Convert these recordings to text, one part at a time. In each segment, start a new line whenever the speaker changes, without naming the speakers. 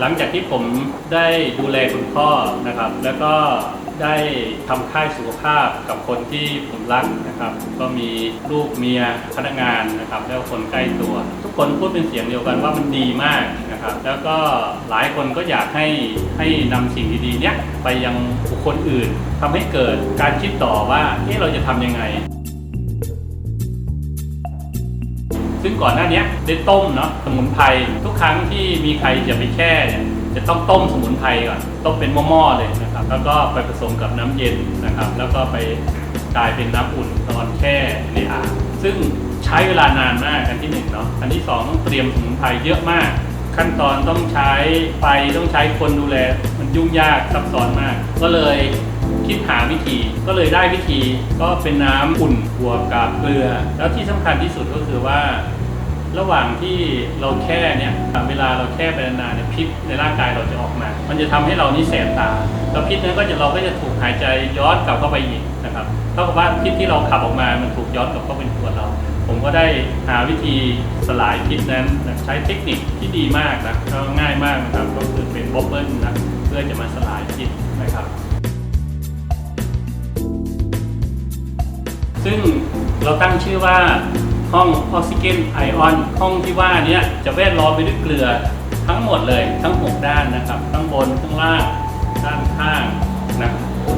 หลังจากที่ผมได้ดูแลคุณพ่อนะครับ แล้วก็ได้ทำค่ายสุขภาพกับคนที่ผมรักนะครับ ก็มีลูกเมียพนักงานนะครับ แล้วคนใกล้ตัว ทุกคนพูดเป็นเสียงเดียวกันว่ามันดีมากนะครับ แล้วก็หลายคนก็อยากให้ให้นำสิ่งดีๆเนี้ยไปยังบุคคลอื่นทำให้เกิดการคิดต่อว่าเอ๊ะเราจะทำยังไง ซึ่งก่อนหน้านี้ได้ต้มเนาะสมุนไพรทุกครั้งที่มีใครจะไปแช่เนี่ยจะต้องต้มสมุนไพรก่อนต้มเป็นหม้อๆเลยนะครับ แล้วก็ไปผสมกับน้ำเย็นนะครับ แล้วก็ไปกลายเป็นน้ำอุ่นตอนแช่ในอ่างซึ่งใช้เวลานานมากอันที่หนึ่งเนาะอันที่สองต้องเตรียมสมุนไพรเยอะมาก ขั้นตอนต้องใช้ไฟต้องใช้คนดูแล มันยุ่งยากซับซ้อนมาก ก็เลยคิดหาวิธีก็เลยได้วิธีก็เป็นน้ำอุ่นบวกกับเกลือ แล้วที่สำคัญที่สุดก็คือว่า ระหว่างที่เราแช่เนี่ยเวลาเราแช่ไปนานๆเนี่ยพิษในร่างกายเราจะออกมา มันจะทำให้เรานี่แสบตาแล้วพิษนั้นก็จะเราก็จะถูกหายใจย้อนกลับเข้าไปอีกนะครับเท่ากับว่าพิษที่เราขับออกมา มันถูกย้อนกลับเข้าเป็นตัวเรา ผมก็ได้หาวิธีสลายพิษนั้นใช้เทคนิคที่ดีมากนะก็ง่ายมากนะครับก็คือเป็นบ๊อบเบิ้ลนะเพื่อจะมาสลายพิษนะครับซึ่งเราตั้งชื่อว่า ห้องออกซิเจนไอออน ห้องที่ว่านี้จะแวดล้อมไปด้วยเกลือทั้งหมดเลยทั้ง 6 ด้านนะครับทั้งบนข้งล่างด้านข้างนะ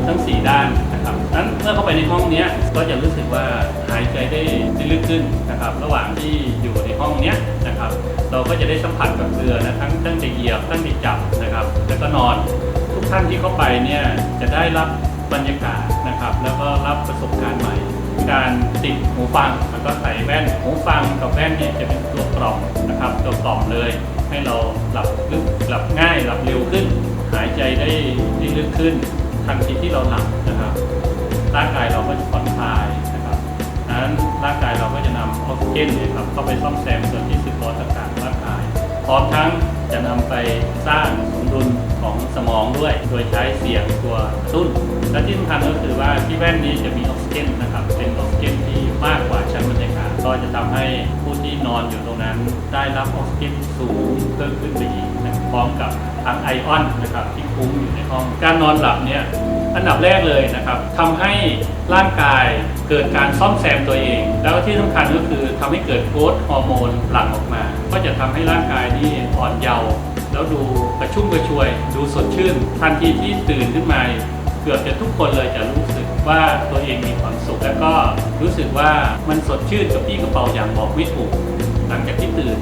ทั้ง 4 ด้านนะครับนั้นเมื่อเข้าไปในห้องนี้ก็จะรู้สึกว่าหายใจได้ได้ลึกขึ้นนะครับ ระหว่างที่อยู่ในห้องนี้นะครับ เราก็จะได้สัมผัสกับเกลือนะทั้งตั้งแต่เหยียบตั้งแต่จับนะครับ แล้วก็นอนทุกท่านที่เข้าไปเนี่ยจะได้รับบรรยากาศนะครับ แล้วก็รับประสบการณ์ใหม่ การติดหูฟัง แล้วก็ใส่แว่นหูฟังกับแว่นเนี่ยจะเป็นตัวกล่อมนะครับ ตัวกล่อมเลย ให้เราหลับลึกหลับง่ายหลับเร็วขึ้น หายใจได้ได้ลึกขึ้นทันทีที่เราหลับนะครับ ร่างกายเราก็จะผ่อนคลายนะครับดังนั้นร่างกายเราก็จะนำออกซิเจนเนี่ยครับเข้าไปซ่อมแซมส่วนที่สึกหรอต่างๆร่างกาย พร้อมทั้งจะนำไปสร้าง ดุลของสมองด้วย โดยใช้เสียงตัวกระตุ้น และที่สำคัญก็คือว่าที่แว่นนี้จะมีออกซิเจนนะครับ เป็นออกซิเจนที่มากกว่าชั้นบรรยากาศ ก็จะทำให้ผู้ที่นอนอยู่ตรงนั้น ได้รับออกซิเจนสูงเพิ่มขึ้นไปอีกนะพร้อมกับทั้งไอออนนะครับที่คุ้มอยู่ในห้อง การนอนหลับเนี่ยอันดับแรกเลยนะครับทำให้ร่างกายเกิดการซ่อมแซมตัวเอง แล้วที่สำคัญก็คือทำให้เกิดโกรทฮอร์โมนหลั่งออกมา ก็จะทำให้ร่างกายนี่อ่อนเยาว์ แล้วดูกระชุ่มกระชวย ดูสดชื่น ทันทีที่ตื่นขึ้นมา เกือบจะทุกคนเลยจะรู้สึกว่าตัวเองมีความสุข แล้วก็รู้สึกว่ามันสดชื่นกับพี่กระเป๋าอย่างบอกไม่ถูกหลังจากที่ตื่น